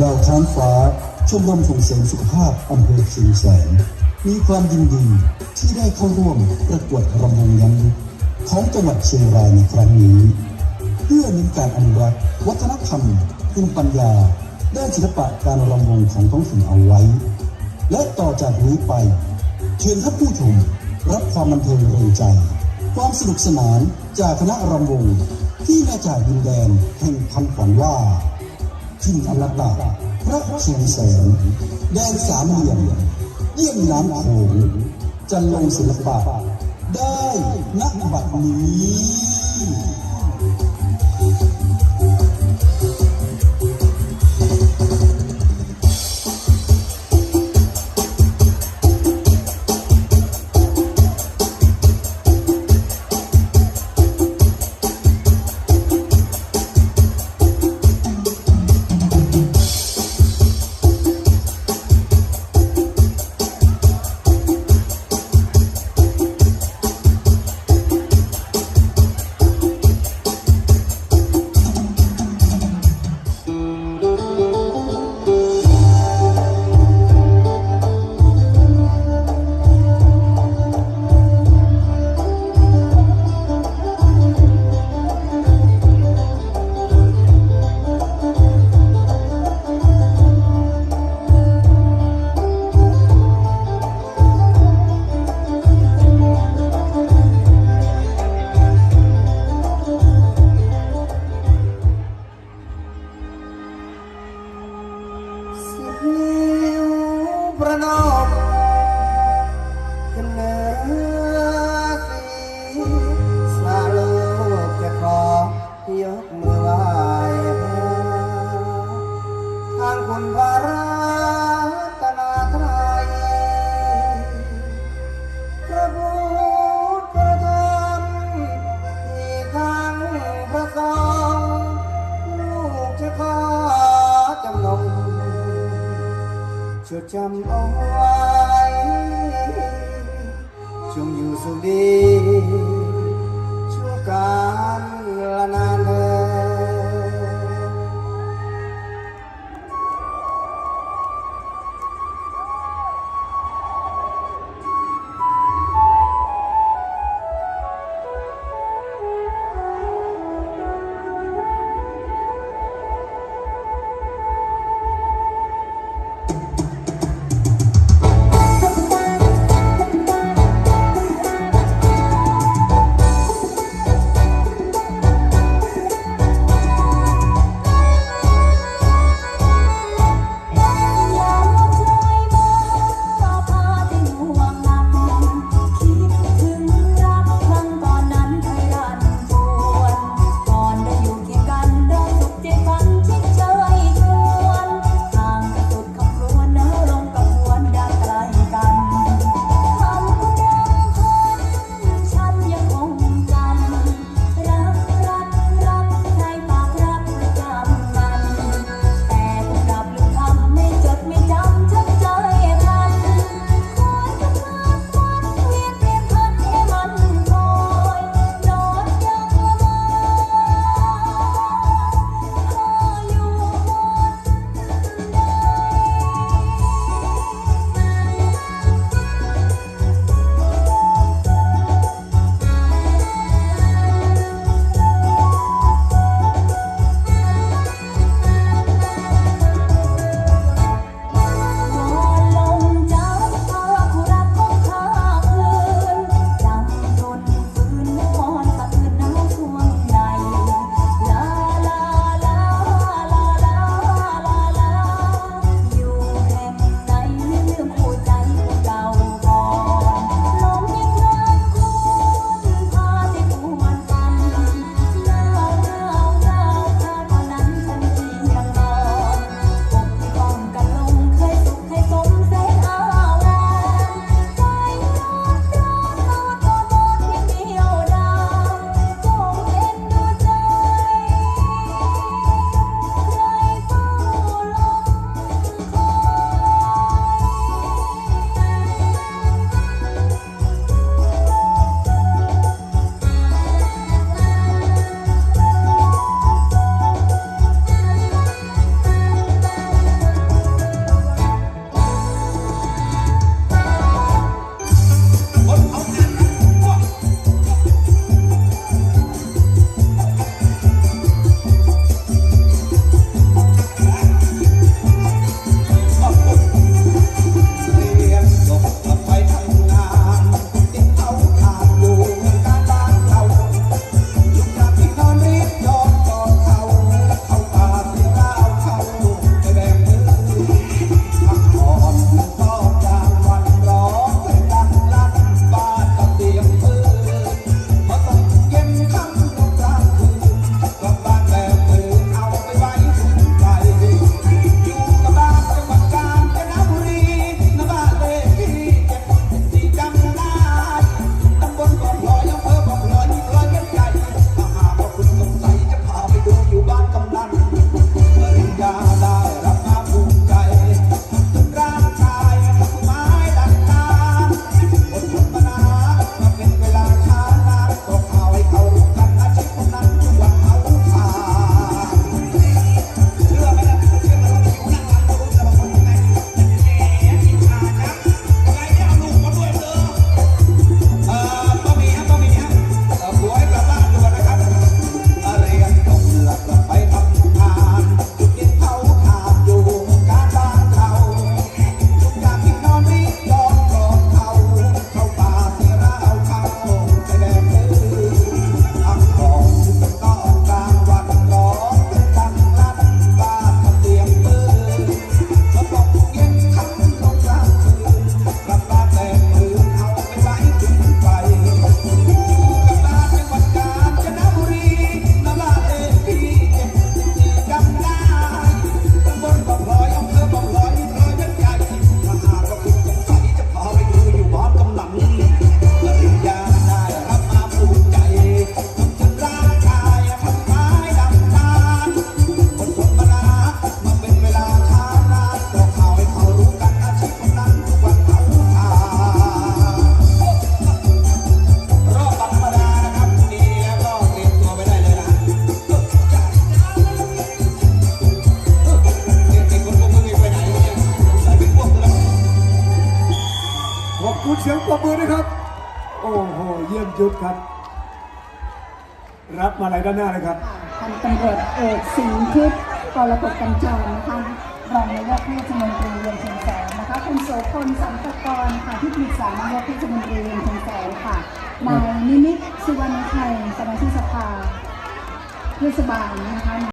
ดาวค้างฟ้าชมรมส่งเสริมสุขภาพอำเภอเชียงแสน มีความยินดีที่ได้เข้าร่วมประกวดรำวงย้ำยุคของจังหวัดเชียงรายในครั้งนี้ เพื่อเน้นการอนุรักษ์วัฒนธรรมภูมิปัญญาด้านศิลปะการรำวงของท้องถิ่นเอาไว้ และต่อจากนี้ไป เชิญท่านผู้ชมรับความบันเทิงเริงใจ ความสนุกสนานจากคณะรำวงที่มาจากดินแดนแห่งคำขวัญว่า ทิ่นอมตะพระชูแสงแดนสามเหลี่ยมเยี่ยมน้ำโขงจันลงศิลปะ ได้นักบัดนี้ จดจำเอา come on. ครับ รับมาอะไรด้านหน้าเลยครับพันตำรวจเอกสิงห์ทิพย์กรกฎกัญจรนะคะรองนายกเทศมนตรีเวียงเชียงแสนนะคะคุณโสพลสัมตกรค่ะที่ปรึกษานายกเทศมนตรีเวียงเชียงแสนค่ะนายนิมิตสุวรรณชัยสมาชิกสภาเทศบาลนะคะ